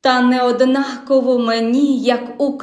Та не однаково мені, як Україна.